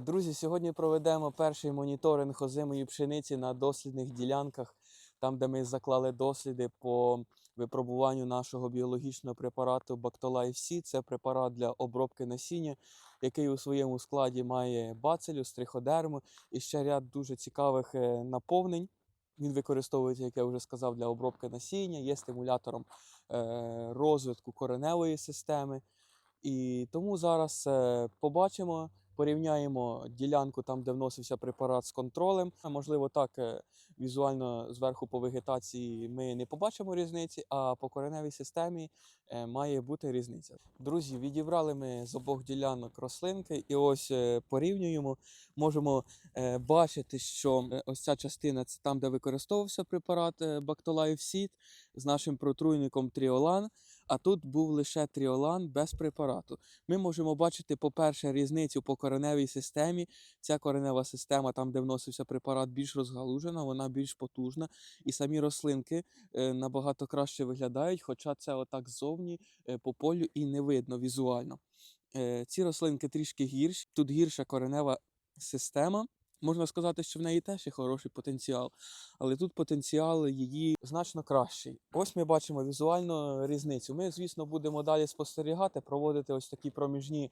Друзі, сьогодні проведемо перший моніторинг озимої пшениці на дослідних ділянках, там, де ми заклали досліди по випробуванню нашого біологічного препарату Bactolife C. Це препарат для обробки насіння, який у своєму складі має бацилюс, триходерму і ще ряд дуже цікавих е, наповнень. Він використовується, як я вже сказав, для обробки насіння, є стимулятором е, розвитку кореневої системи. І тому зараз е, побачимо, порівняємо ділянку там, де вносився препарат з контролем. Можливо, так е, візуально зверху по вегетації ми не побачимо різниці, а по кореневій системі е, має бути різниця. Друзі, відібрали ми з обох ділянок рослинки, і ось е, порівнюємо. Можемо бачити, що ось ця частина це там, де використовувався препарат Bactolife Seed з нашим протруйником Тріолан. А тут був лише тріолан без препарату. Ми можемо бачити, по-перше, різницю по кореневій системі. Ця коренева система, там, де вносився препарат, більш розгалужена, вона більш потужна, і самі рослинки е, набагато краще виглядають, хоча це отак ззовні е, по полю і не видно візуально. Е, ці рослинки трішки гірші, тут гірша коренева система. Можна сказати, що в неї теж є хороший потенціал, але тут потенціал її значно кращий. Ось ми бачимо візуальну різницю. Ми, звісно, будемо далі спостерігати, проводити ось такі проміжні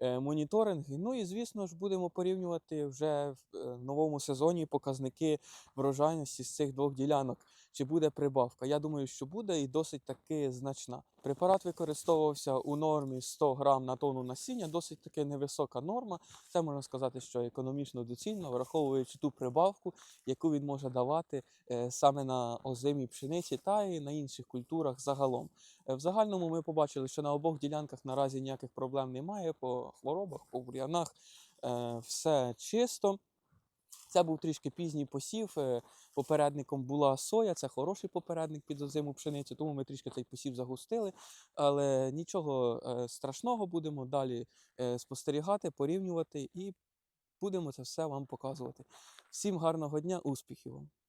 моніторинги. Ну і звісно ж будемо порівнювати вже в е, новому сезоні показники врожайності з цих двох ділянок. Чи буде прибавка? Я думаю, що буде і досить таки значна. Препарат використовувався у нормі 100 грам на тонну насіння, досить таки невисока норма. Це можна сказати, що економічно доцільно, враховуючи ту прибавку, яку він може давати е, саме на озимій пшениці та і на інших культурах загалом. Е, В загальному ми побачили, що на обох ділянках наразі ніяких проблем немає по хворобах, по бур'янах. е, Все чисто. Це був трішки пізній посів. е, Попередником була соя, це хороший попередник під озиму пшеницю, тому ми трішки цей посів загустили. Але нічого е, страшного будемо далі спостерігати, порівнювати і будемо це все вам показувати. Всім гарного дня, успіхів вам!